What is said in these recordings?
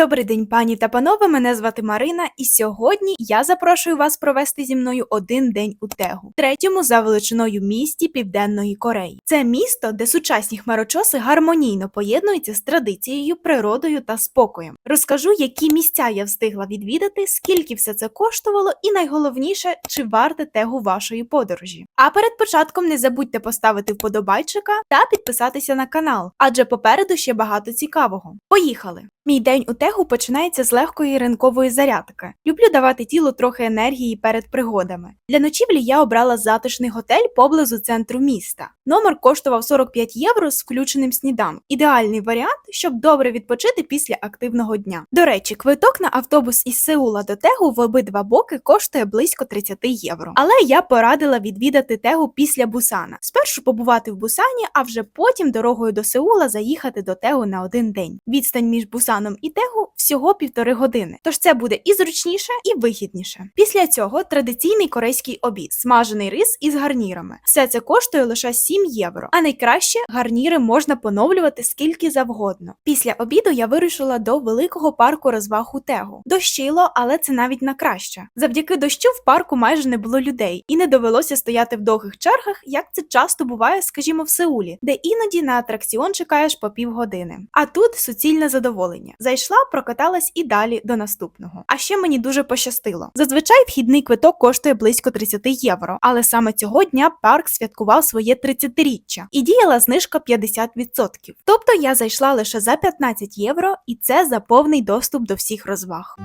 Добрий день, пані та панове. Мене звати Марина, і сьогодні я запрошую вас провести зі мною один день у Тегу, третьому за величиною місті Південної Кореї. Це місто, де сучасні хмарочоси гармонійно поєднуються з традицією, природою та спокоєм. Розкажу, які місця я встигла відвідати, скільки все це коштувало, і найголовніше, чи варте тегу вашої подорожі. А перед початком не забудьте поставити вподобайчика та підписатися на канал, адже попереду ще багато цікавого. Поїхали! Мій день у тегу починається з легкої ринкової зарядки. Люблю давати тілу трохи енергії перед пригодами. Для ночівлі я обрала затишний готель поблизу центру міста. Номер коштував 45 євро з включеним сніданком. Ідеальний варіант, щоб добре відпочити після активного дня. До речі, квиток на автобус із Сеула до Тегу в обидва боки коштує близько 30 євро. Але я порадила відвідати Тегу після Бусана. Спершу побувати в Бусані, а вже потім дорогою до Сеула заїхати до Тегу на один день. Відстань між Бусаном і Тегу всього півтори години. Тож це буде і зручніше, і вигідніше. Після цього традиційний корейський обід, смажений рис із гарнірами. Все це коштує лише 7 євро. А найкраще гарніри можна поновлювати скільки завгодно. Після обіду я вирушила до великого парку розваг у Тегу. Дощило, але це навіть на краще. Завдяки дощу в парку майже не було людей, і не довелося стояти в довгих чергах, як це часто буває, скажімо, в Сеулі, де іноді на атракціон чекаєш по півгодини. А тут суцільне задоволення. Зайшла, прокаталась і далі до наступного. А ще мені дуже пощастило. Зазвичай вхідний квиток коштує близько 30 євро, але саме цього дня парк святкував своє 30-річчя і діяла знижка 50%. Тобто я зайшла лише за 15 євро, і це за повний доступ до всіх розваг.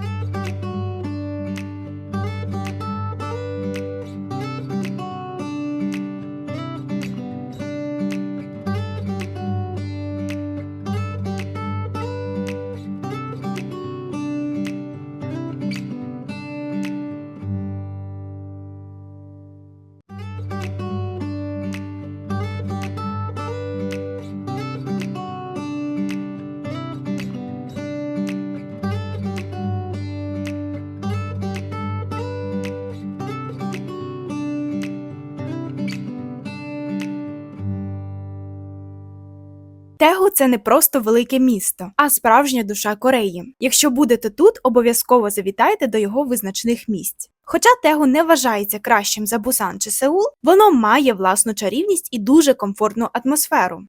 Тегу це не просто велике місто, а справжня душа Кореї. Якщо будете тут, обов'язково завітайте до його визначних місць. Хоча Тегу не вважається кращим за Бусан чи Сеул, воно має власну чарівність і дуже комфортну атмосферу.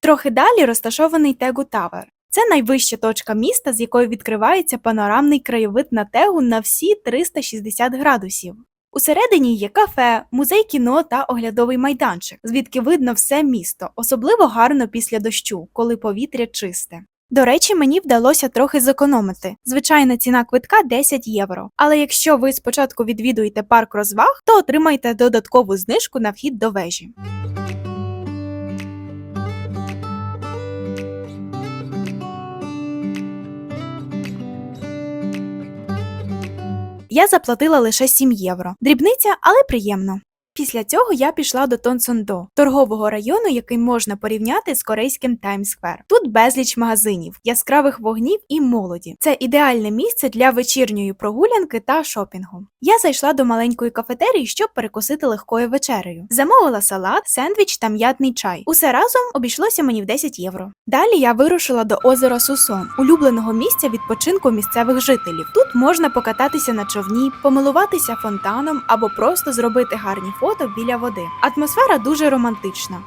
Трохи далі розташований Тегу Тавер. Це найвища точка міста, з якої відкривається панорамний краєвид на Тегу на всі 360 градусів. Усередині є кафе, музей кіно та оглядовий майданчик, звідки видно все місто, особливо гарно після дощу, коли повітря чисте. До речі, мені вдалося трохи зекономити. Звичайна ціна квитка 10 євро. Але якщо ви спочатку відвідуєте парк розваг, то отримаєте додаткову знижку на вхід до вежі. Я заплатила лише 7 євро. Дрібниця, але приємно. Після цього я пішла до Тонсондо, торгового району, який можна порівняти з корейським Таймс-сквер. Тут безліч магазинів, яскравих вогнів і молоді. Це ідеальне місце для вечірньої прогулянки та шопінгу. Я зайшла до маленької кафетерії, щоб перекусити легкою вечерею. Замовила салат, сендвіч та м'ятний чай. Усе разом обійшлося мені в 10 євро. Далі я вирушила до озера Сусон, улюбленого місця відпочинку місцевих жителів. Тут можна покататися на човні, помилуватися фонтаном або просто зробити гарні фото біля води. Атмосфера дуже романтична.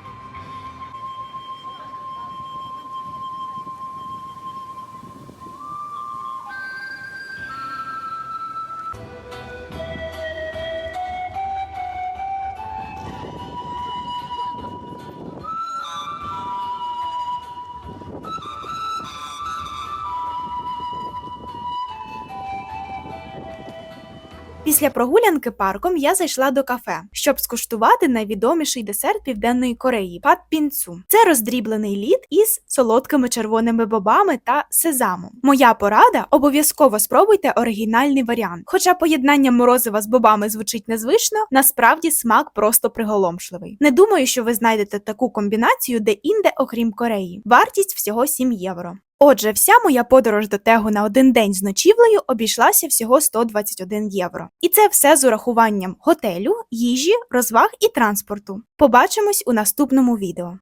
Після прогулянки парком я зайшла до кафе, щоб скуштувати найвідоміший десерт Південної Кореї пат пінцу. Це роздріблений лід із солодкими червоними бобами та сезамом. Моя порада обов'язково спробуйте оригінальний варіант. Хоча поєднання морозива з бобами звучить незвично, насправді смак просто приголомшливий. Не думаю, що ви знайдете таку комбінацію де-інде, окрім Кореї. Вартість всього 7 євро. Отже, вся моя подорож до Тегу на один день з ночівлею обійшлася всього 121 євро. І це все з урахуванням готелю, їжі, розваг і транспорту. Побачимось у наступному відео.